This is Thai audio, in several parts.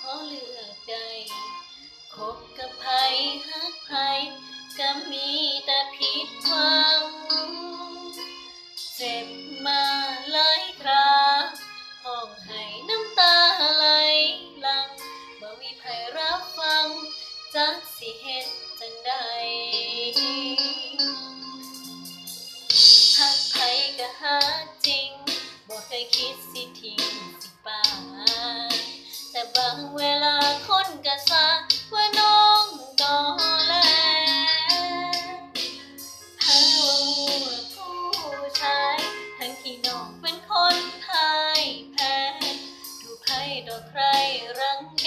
ขอเลือกใจคบกับใครฮักใครก็มีแต่ผิดหวัง เจ็บมาหลายคราห้องให้น้ำตาไหลหลังบ่มีไผรับฟังจักสิเฮ็ดจังใดฮักใครก็ฮักจริงบอกเคยคิดสิที แต่บางเวลาคนก็ซาว่าน้องก็แลหาว่ามัวผู้ชาย ทั้งที่น้องเป็นคนพ่ายแพ้ ดูใครดอกใครรังแก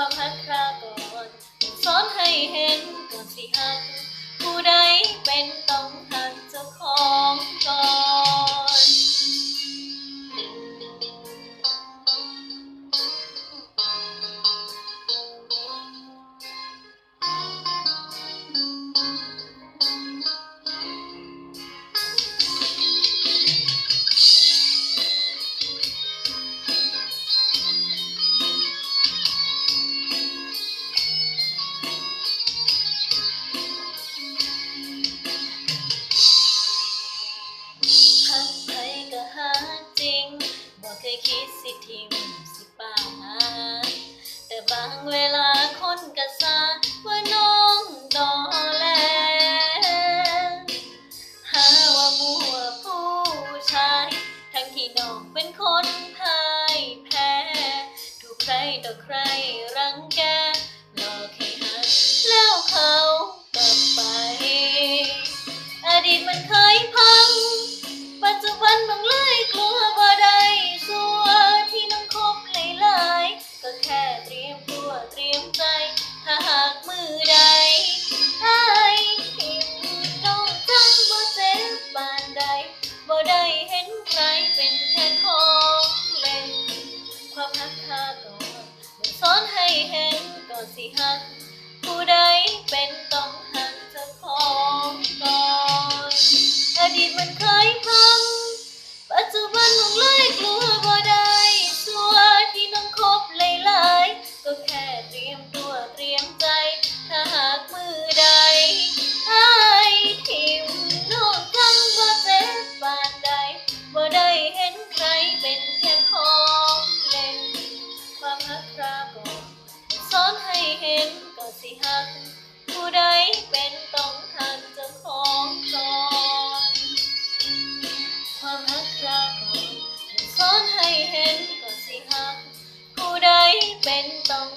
ความหักคราก่อนสอนให้เห็นก่อนสิหักผู้ใดเป็นต้องหักเจ้าของ บ่เคยคิดสิทิมสิป่าแต่บางเวลาคนก็ซาว่าน้องดอแลหาว่ามัวผู้ชาย ทั้งที่น้องเป็นคนพ่ายแพ้ ถูกใครต่อใครรังแก มหักคาก่อนมันสอนให้เห็นก่อนสิหัก ผู้ใดเป็นต้องหักเจ้าของก่อน อดีตมันเคยพา เห็นก็สิหัก ผู้ใดเป็นต้องหักเจ้าของก่อนความหักคราก่อนสอนให้เห็นก็สิหัก ผู้ใดเป็นต้อง